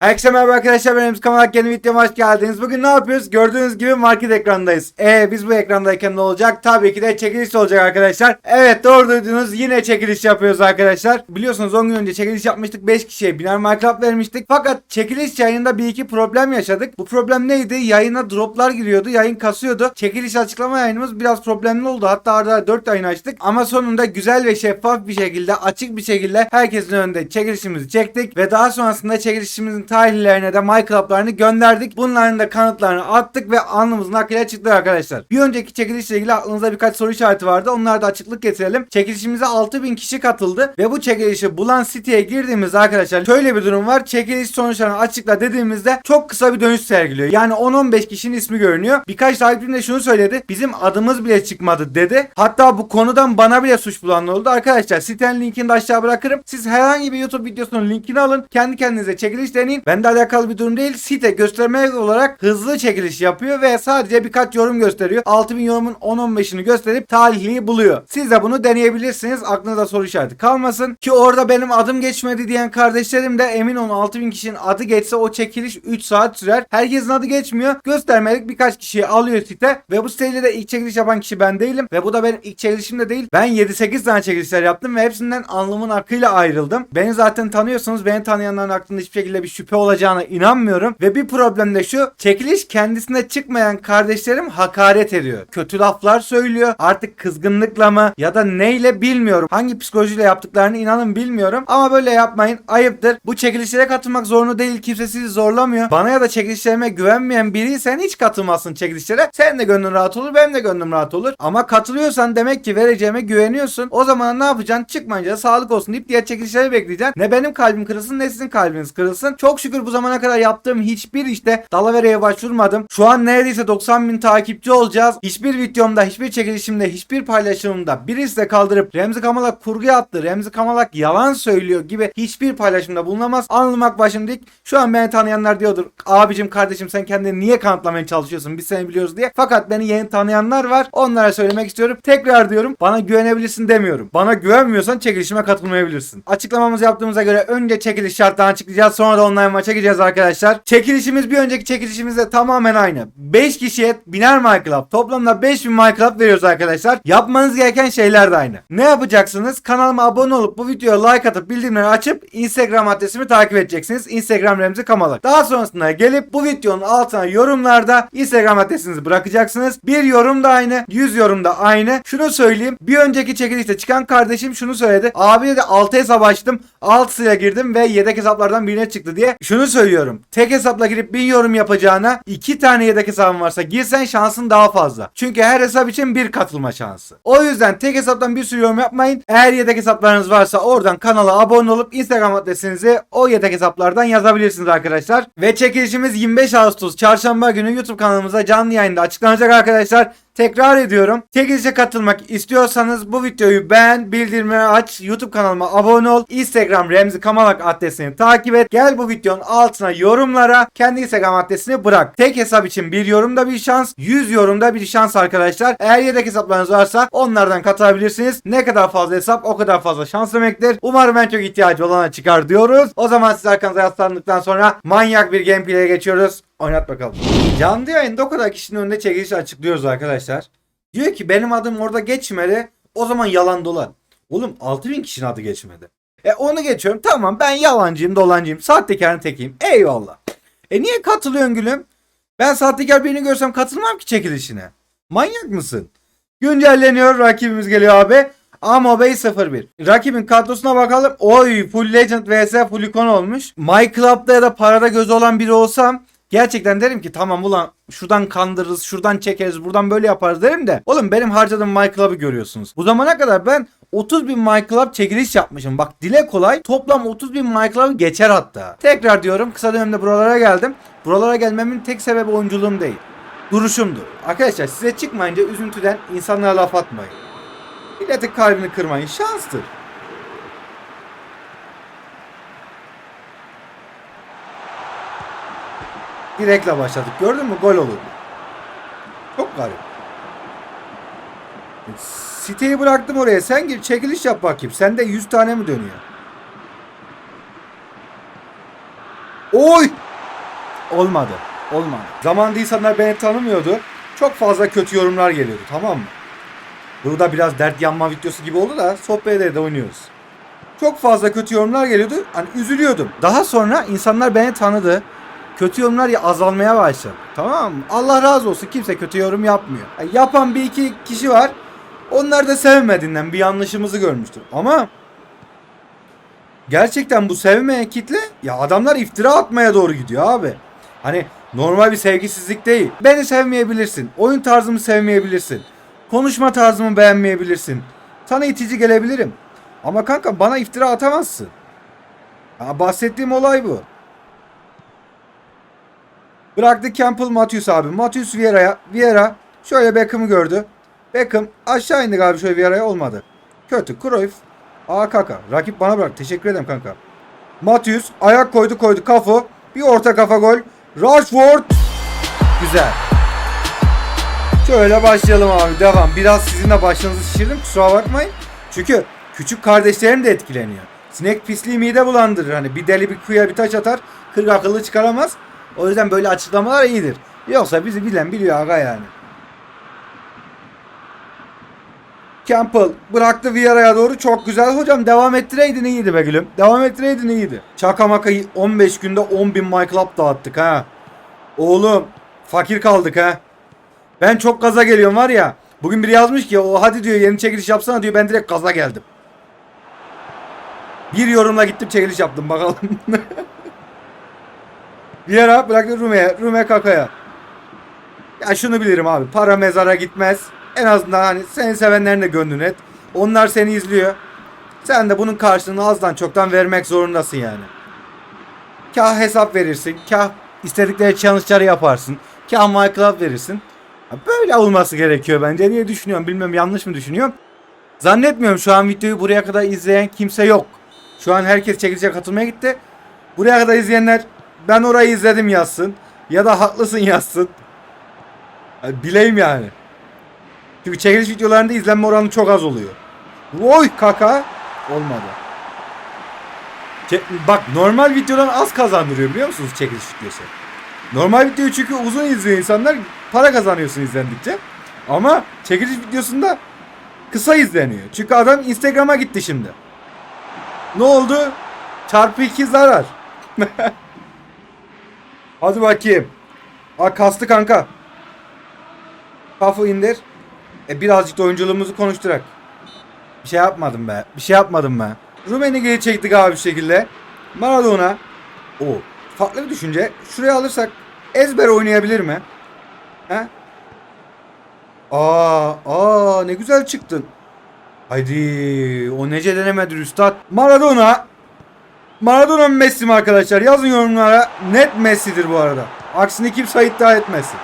Herkese merhaba arkadaşlar ben Emre Kamalak yeni videoma hoş geldiniz. Bugün ne yapıyoruz? Gördüğünüz gibi market ekrandayız. Ee biz bu ekrandayken ne olacak? Tabii ki de çekiliş olacak arkadaşlar. Evet doğru duydunuz yine çekiliş yapıyoruz arkadaşlar. Biliyorsunuz 10 gün önce çekiliş yapmıştık 5 kişiye biner Minecraft vermiştik. Fakat çekiliş yayında bir iki problem yaşadık. Bu problem neydi? Yayına droplar giriyordu yayın kasıyordu. Çekiliş açıklama yayınımız biraz problemli oldu. Hatta arada 4 yayın açtık. Ama sonunda güzel ve şeffaf bir şekilde açık bir şekilde herkesin önünde çekilişimizi çektik. Ve daha sonrasında çekilişimizin tarihlerine de MyClub'larını gönderdik. Bunların da kanıtlarını attık ve alnımızın akıyla çıktı arkadaşlar. Bir önceki çekilişle ilgili aklınızda birkaç soru işareti vardı. Onlara da açıklık getirelim. Çekilişimize 6000 kişi katıldı ve bu çekilişi bulan siteye girdiğimizde arkadaşlar şöyle bir durum var. Çekiliş sonuçlarını açıkla dediğimizde çok kısa bir dönüş sergiliyor. Yani 10-15 kişinin ismi görünüyor. Birkaç takipçim de şunu söyledi. Bizim adımız bile çıkmadı dedi. Hatta bu konudan bana bile suç bulan oldu. Arkadaşlar sitenin linkini de aşağı bırakırım. Siz herhangi bir YouTube videosunun linkini alın. Kendi kendinize çekiliş deneyin. Bende alakalı bir durum değil. Site gösterme olarak hızlı çekiliş yapıyor ve sadece birkaç yorum gösteriyor. 6000 yorumun 10-15'ini gösterip talihliyi buluyor. Siz de bunu deneyebilirsiniz. Aklınızda soru işareti kalmasın. Ki orada benim adım geçmedi diyen kardeşlerim de emin olun 6000 kişinin adı geçse o çekiliş 3 saat sürer. Herkesin adı geçmiyor. Göstermelik birkaç kişiyi alıyor site ve bu siteyle de ilk çekiliş yapan kişi ben değilim ve bu da benim ilk çekilişim de değil. Ben 7-8 tane çekilişler yaptım ve hepsinden alnımın akıyla ayrıldım. Beni zaten tanıyorsunuz. Beni tanıyanların aklında hiçbir şekilde bir şüphe olacağına inanmıyorum. Ve bir problem de şu. Çekiliş kendisine çıkmayan kardeşlerim hakaret ediyor. Kötü laflar söylüyor. Artık kızgınlıkla mı ya da neyle bilmiyorum. Hangi psikolojiyle yaptıklarını inanın bilmiyorum. Ama böyle yapmayın. Ayıptır. Bu çekilişlere katılmak zorunlu değil. Kimse sizi zorlamıyor. Bana ya da çekilişlerime güvenmeyen biriysen hiç katılmazsın çekilişlere. Senin de gönlün rahat olur. Benim de gönlüm rahat olur. Ama katılıyorsan demek ki vereceğime güveniyorsun. O zaman ne yapacaksın? Çıkmayınca sağlık olsun deyip diğer çekilişleri bekleyeceksin. Ne benim kalbim kırılsın ne sizin kalbiniz kırılsın. Çok şükür bu zamana kadar yaptığım hiçbir işte dalavereye başvurmadım. Şu an neredeyse 90 bin takipçi olacağız. Hiçbir videomda, hiçbir çekilişimde, hiçbir paylaşımımda birisi de kaldırıp Remzi Kamalak kurgu attı, Remzi Kamalak yalan söylüyor gibi hiçbir paylaşımda bulunamaz. Anlamak başım dik. Şu an beni tanıyanlar diyordur. Abicim kardeşim sen kendini niye kanıtlamaya çalışıyorsun? Biz seni biliyoruz diye. Fakat beni yeni tanıyanlar var. Onlara söylemek istiyorum. Tekrar diyorum. Bana güvenebilirsin demiyorum. Bana güvenmiyorsan çekilişime katılmayabilirsin. Açıklamamızı yaptığımıza göre önce çekiliş şartlarını açıklayacağız. Sonra da online maça gireceğiz arkadaşlar. Çekilişimiz bir önceki çekilişimizle tamamen aynı. 5 kişiye biner MyClub. Toplamda 5000 MyClub veriyoruz arkadaşlar. Yapmanız gereken şeyler de aynı. Ne yapacaksınız? Kanalıma abone olup bu videoya like atıp bildirimleri açıp Instagram adresimi takip edeceksiniz. Instagram Remzi Kamalak. Daha sonrasında gelip bu videonun altına yorumlarda Instagram adresinizi bırakacaksınız. Bir yorum da aynı. 100 yorum da aynı. Şunu söyleyeyim. Bir önceki çekilişte çıkan kardeşim şunu söyledi. Abi dedi 6 hesap açtım. 6'sıyla girdim ve yedek hesaplardan birine çıktı diye. Şunu söylüyorum. Tek hesapla girip 1000 yorum yapacağına 2 tane yedek hesabın varsa girsen şansın daha fazla. Çünkü her hesap için bir katılma şansı. O yüzden tek hesaptan bir sürü yorum yapmayın. Eğer yedek hesaplarınız varsa oradan kanala abone olup Instagram adresinizi o yedek hesaplardan yazabilirsiniz arkadaşlar. Ve çekilişimiz 25 Ağustos çarşamba günü YouTube kanalımıza canlı yayında açıklanacak arkadaşlar. Tekrar ediyorum. Çekilişe katılmak istiyorsanız bu videoyu beğen, bildirimleri aç, YouTube kanalıma abone ol, Instagram Remzi Kamalak adresini takip et. Gel bu videonun altına yorumlara kendi Instagram adresini bırak. Tek hesap için bir yorumda bir şans, 100 yorumda bir şans arkadaşlar. Eğer yedek hesaplarınız varsa onlardan katılabilirsiniz. Ne kadar fazla hesap o kadar fazla şans demektir. Umarım en çok ihtiyacı olana çıkar diyoruz. O zaman siz arkanıza yaslandıktan sonra manyak bir gameplay'e geçiyoruz. Oynat bakalım. Canlı yayında o kadar kişinin önünde çekilişi açıklıyoruz arkadaşlar. Diyor ki benim adım orada geçmedi. O zaman yalan dolan. Oğlum 6000 kişinin adı geçmedi. E onu geçiyorum. Tamam ben yalancıyım dolancıyım. Sahtekarın tekiyim. Eyvallah. E niye katılıyorsun gülüm? Ben sahtekar birini görsem katılmam ki çekilişine. Manyak mısın? Güncelleniyor. Rakibimiz geliyor abi. Amo Bey 01. Rakibin kadrosuna bakalım. Oy full legend vs full icon olmuş. My Club'da ya da parada gözü olan biri olsam Gerçekten derim ki tamam ulan şuradan kandırırız, şuradan çekeriz, buradan böyle yaparız derim de. Oğlum benim harcadığım My Club'ı görüyorsunuz. Bu zamana kadar ben 30 bin My Club çekiliş yapmışım. Bak dile kolay toplam 30 bin My Club'ı geçer hatta. Tekrar diyorum kısa dönemde buralara geldim. Buralara gelmemin tek sebebi oyunculuğum değil. Duruşumdu. Arkadaşlar size çıkmayınca üzüntüden insanlara laf atmayın. Milletin kalbini kırmayın. Şanstır. Direkle başladık. Gördün mü? Gol olur. Çok garip. Siteyi bıraktım oraya. Sen gir çekiliş yap bakayım. Sende 100 tane mi dönüyor? Oy! Olmadı. Olmadı. Zamanında insanlar beni tanımıyordu. Çok fazla kötü yorumlar geliyordu tamam mı? Burada biraz dert yanma videosu gibi oldu da sohbet de oynuyoruz. Çok fazla kötü yorumlar geliyordu. Hani üzülüyordum. Daha sonra insanlar beni tanıdı. Kötü yorumlar ya- azalmaya başladı. Tamam mı? Allah razı olsun kimse kötü yorum yapmıyor. Yani yapan bir iki kişi var. Onlar da sevmediğinden bir yanlışımızı görmüştür. Ama gerçekten bu sevmeyen kitle ya adamlar iftira atmaya doğru gidiyor abi. Hani normal bir sevgisizlik değil. Beni sevmeyebilirsin. Oyun tarzımı sevmeyebilirsin. Konuşma tarzımı beğenmeyebilirsin. Sana itici gelebilirim. Ama kanka bana iftira atamazsın. Ya bahsettiğim olay bu. Bıraktı Campbell Matthews abi. Matthews Vieira'ya. Vieira şöyle Beckham'ı gördü. Beckham aşağı indi abi şöyle Vieira'ya olmadı. Kötü. Cruyff. Aa kaka. Rakip bana bırak. Teşekkür ederim kanka. Matthews ayak koydu koydu kafa. Bir orta kafa gol. Rashford. Güzel. Şöyle başlayalım abi. Devam. Biraz sizin de başınızı şişirdim. Kusura bakmayın. Çünkü küçük kardeşlerim de etkileniyor. Sinek pisliği mide bulandırır. Hani bir deli bir kuyuya bir taş atar. Kırk akıllı çıkaramaz. O yüzden böyle açıklamalar iyidir. Yoksa bizi bilen biliyor aga yani. Campbell bıraktı Vieira'ya doğru çok güzel. Hocam devam ettireydin iyiydi be gülüm. Devam ettireydin iyiydi. Şaka maka 15 günde 10 bin My Club dağıttık ha. Oğlum fakir kaldık ha. Ben çok gaza geliyorum var ya. Bugün biri yazmış ki o hadi diyor yeni çekiliş yapsana diyor ben direkt gaza geldim. Bir yorumla gittim çekiliş yaptım bakalım. Vieira bıraktı Rume'ye. Rume Kaka'ya. Ya şunu bilirim abi. Para mezara gitmez. En azından hani seni sevenlerin de gönlün et. Onlar seni izliyor. Sen de bunun karşılığını azdan çoktan vermek zorundasın yani. Kah hesap verirsin. Kah istedikleri challenge'ları yaparsın. Kah Club verirsin. Böyle olması gerekiyor bence diye düşünüyorum. Bilmem yanlış mı düşünüyorum. Zannetmiyorum şu an videoyu buraya kadar izleyen kimse yok. Şu an herkes çekilişe katılmaya gitti. Buraya kadar izleyenler ben orayı izledim yazsın. Ya da haklısın yazsın. Ya Bileyim yani. Çünkü çekiliş videolarında izlenme oranı çok az oluyor. Oy kaka. Olmadı. Çe- Bak normal videodan az kazandırıyor biliyor musunuz çekiliş videosu? Normal videoyu çünkü uzun izliyor insanlar para kazanıyorsun izlendikçe. Ama çekiliş videosunda kısa izleniyor. Çünkü adam Instagram'a gitti şimdi. Ne oldu? Çarpı 2 zarar. Hadi bakayım. Aa kastı kanka. Kafı indir. E birazcık da oyunculuğumuzu konuşturak. Bir şey yapmadım be. Bir şey yapmadım ben. Rumeni geri çektik abi bir şekilde. Maradona. O farklı bir düşünce. Şuraya alırsak ezber oynayabilir mi? He? Aa, aa ne güzel çıktın. Haydi o nece denemedi üstad. Maradona. Maradona Messi mi arkadaşlar? Yazın yorumlara. Net Messi'dir bu arada. Aksini kimse iddia etmesin.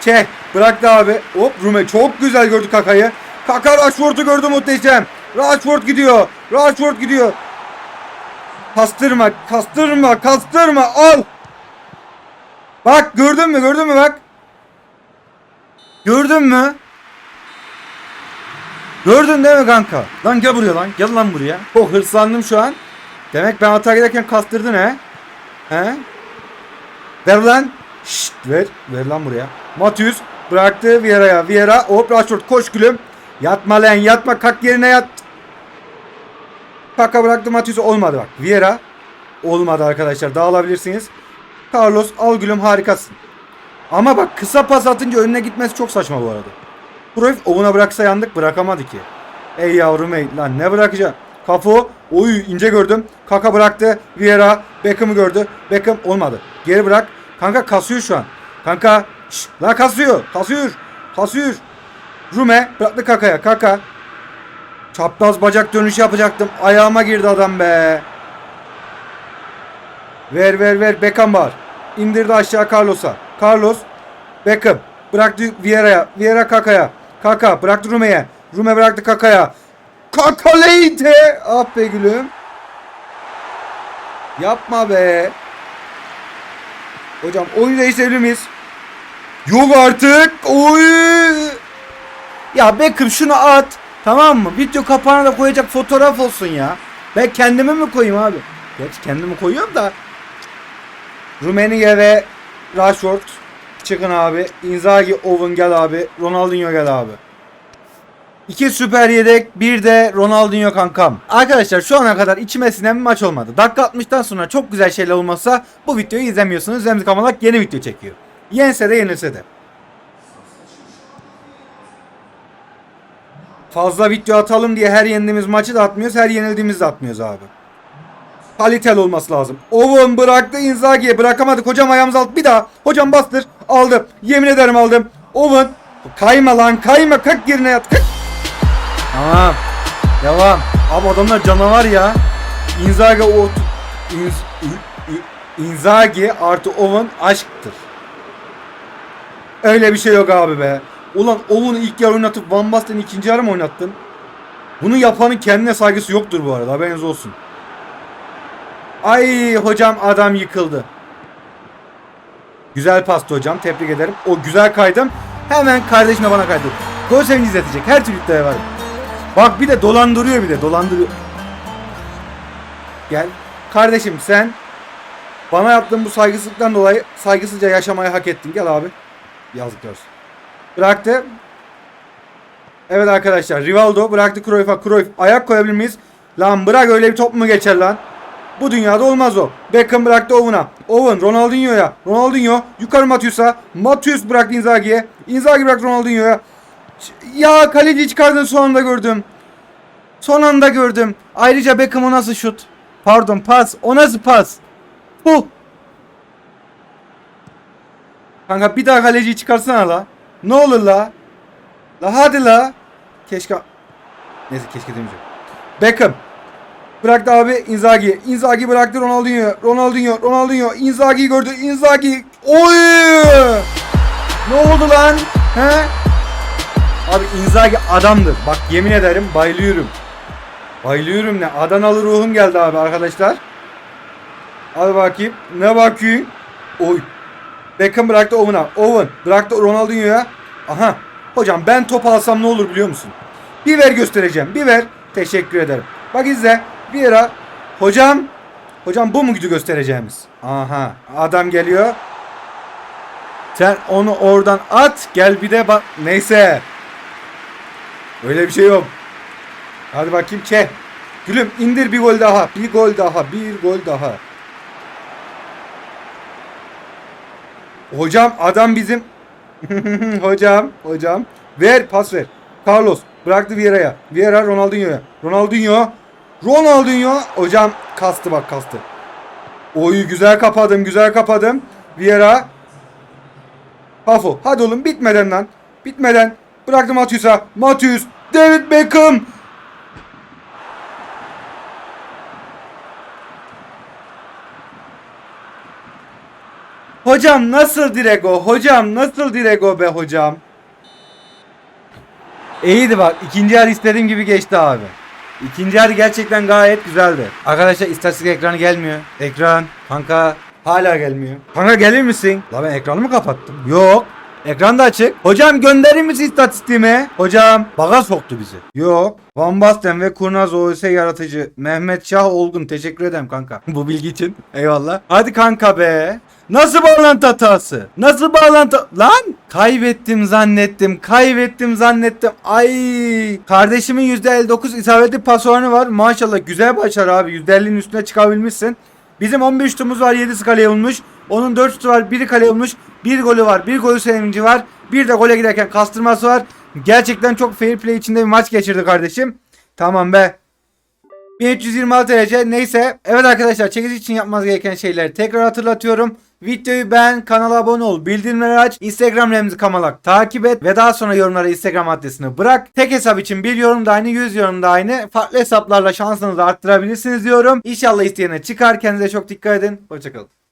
Çek. Bıraktı abi. Hop Rume çok güzel gördü Kaka'yı. Kaka Rashford'u gördü muhteşem. Rashford gidiyor. Rashford gidiyor. Kastırma, kastırma, kastırma. Al. Bak gördün mü? Gördün mü bak? Gördün mü? Gördün değil mi kanka? Lan gel buraya lan. Gel lan buraya. Çok hırslandım şu an. Demek ben hata giderken kastırdın he? He? Ver lan. Şşt ver. Ver lan buraya. Matius bıraktı Vieira'ya. Vieira hop Rashford koş gülüm. Yatma lan yatma kalk yerine yat. Kaka bıraktı Matius olmadı bak. Vieira olmadı arkadaşlar dağılabilirsiniz. Carlos al gülüm harikasın. Ama bak kısa pas atınca önüne gitmesi çok saçma bu arada. Cruyff ovuna bıraksa yandık bırakamadı ki. Ey yavrum ey lan ne bırakacaksın? Kafu oy ince gördüm. Kaka bıraktı. Vieira Beckham'ı gördü. Beckham olmadı. Geri bırak. Kanka kasıyor şu an. Kanka şş, la kasıyor. Kasıyor. Kasıyor. Rume bıraktı Kaka'ya. Kaka. Çapraz bacak dönüşü yapacaktım. Ayağıma girdi adam be. Ver ver ver Beckham var. İndirdi aşağı Carlos'a. Carlos Beckham bıraktı Vieira'ya. Vieira Kaka'ya. Kaka bıraktı Rume'ye. Rume bıraktı Kaka'ya. Kaka Leite. Ah be gülüm. Yapma be. Hocam oyun değiştirebilir miyiz? Yok artık. Oy. Ya Beckham şunu at. Tamam mı? Video kapağına da koyacak fotoğraf olsun ya. Ben kendime mi koyayım abi? Geç kendimi koyuyorum da. Rummenigge ve Rashford çıkın abi. Inzaghi, Owen gel abi. Ronaldinho gel abi. İki süper yedek, bir de Ronaldinho kankam. Arkadaşlar şu ana kadar içime sinen bir maç olmadı. Dakika 60'tan sonra çok güzel şeyler olmazsa bu videoyu izlemiyorsunuz. Remzi Kamalak yeni video çekiyor. Yense de yenilse de. Fazla video atalım diye her yendiğimiz maçı da atmıyoruz, her yenildiğimizi de atmıyoruz abi. Kaliteli olması lazım. Owen bıraktı Inzaghi'ye bırakamadık. Hocam ayağımız alt bir daha. Hocam bastır. Aldım. Yemin ederim aldım. Owen kayma lan kayma. Kalk yerine yat. Kalk. Tamam. Devam. Abi adamlar canavar ya. Inzaghi o Inz, Inzaghi artı Owen aşktır. Öyle bir şey yok abi be. Ulan Owen'u ilk yarı oynatıp Van Basten'i ikinci yarı mı oynattın? Bunu yapanın kendine saygısı yoktur bu arada haberiniz olsun. Ay hocam adam yıkıldı. Güzel pastı hocam tebrik ederim. O güzel kaydım. Hemen kardeşime bana kaydı. Gol sevinci izletecek. Her türlü iddiaya var. Bak bir de dolandırıyor bir de dolandırıyor. Gel. Kardeşim sen bana yaptığın bu saygısızlıktan dolayı saygısızca yaşamayı hak ettin. Gel abi. Yazıklar olsun. Bıraktı. Evet arkadaşlar Rivaldo bıraktı Cruyff'a. Cruyff ayak koyabilir miyiz? Lan bırak öyle bir top mu geçer lan? Bu dünyada olmaz o. Beckham bıraktı Owen'a. Owen Ronaldinho'ya. Ronaldinho yukarı Matius'a. Matius bıraktı Inzaghi'ye. Inzaghi bıraktı Ronaldinho'ya. Ya kaleci çıkardığını son anda gördüm. Son anda gördüm. Ayrıca Beckham o nasıl şut? Pardon pas. O nasıl pas? Puh. Kanka bir daha kaleciyi çıkarsana la. Ne olur la. La hadi la. Keşke. Neyse keşke demeyeceğim. Beckham. Bıraktı abi Inzaghi. Inzaghi bıraktı Ronaldinho. Ronaldinho. Ronaldinho. Inzaghi gördü. Inzaghi. Oy! Ne oldu lan? He? Abi Inzaghi adamdır. Bak yemin ederim bayılıyorum. Bayılıyorum ne? Adanalı ruhum geldi abi arkadaşlar. Hadi bakayım. Ne bakayım? Oy. Beckham bıraktı Owen'a. Owen bıraktı Ronaldinho'ya. Aha. Hocam ben top alsam ne olur biliyor musun? Bir ver göstereceğim. Bir ver. Teşekkür ederim. Bak izle. Bir ara. Hocam. Hocam bu mu gücü göstereceğimiz? Aha. Adam geliyor. Sen onu oradan at. Gel bir de bak. Neyse. Öyle bir şey yok. Hadi bakayım çe. Gülüm indir bir gol daha. Bir gol daha. Bir gol daha. Hocam adam bizim hocam hocam ver pas ver. Carlos bıraktı Vieira'ya. Vieira Ronaldinho'ya. Ronaldinho Ronaldinho hocam kastı bak kastı. Oyu güzel kapadım güzel kapadım. Vieira Hafo hadi oğlum bitmeden lan. Bitmeden bıraktı Matius'a. Matius David Beckham Hocam nasıl direkt o? Hocam nasıl direkt o be hocam? İyiydi bak. İkinci yarı istediğim gibi geçti abi. İkinci yarı gerçekten gayet güzeldi. Arkadaşlar istatistik ekranı gelmiyor. Ekran. Kanka hala gelmiyor. Kanka gelir misin? La ben ekranı mı kapattım? Yok. Ekran da açık. Hocam gönderir misin istatistiğime? Hocam baga soktu bizi. Yok. Van Basten ve Kurnaz OS yaratıcı Mehmet Şah Olgun teşekkür ederim kanka. Bu bilgi için. Eyvallah. Hadi kanka be. Nasıl bağlantı hatası? Nasıl bağlantı? Lan! Kaybettim zannettim. Kaybettim zannettim. Ay! Kardeşimin %59 isabetli pas oranı var. Maşallah güzel başarı abi. %50'nin üstüne çıkabilmişsin. Bizim 15 şutumuz var 7'si kaleye olmuş. Onun 4 şutu var 1'i kaleye olmuş. 1 golü var 1 golü sevinci var. Bir de gole giderken kastırması var. Gerçekten çok fair play içinde bir maç geçirdi kardeşim. Tamam be. 1326 derece neyse. Evet arkadaşlar çekici için yapmanız gereken şeyleri tekrar hatırlatıyorum. Videoyu beğen, kanala abone ol, bildirimleri aç, Instagram Remzi Kamalak takip et ve daha sonra yorumlara Instagram adresini bırak. Tek hesap için bir yorum da aynı, 100 yorum da aynı. Farklı hesaplarla şansınızı arttırabilirsiniz diyorum. İnşallah isteyene çıkar. Kendinize çok dikkat edin. Hoşçakalın.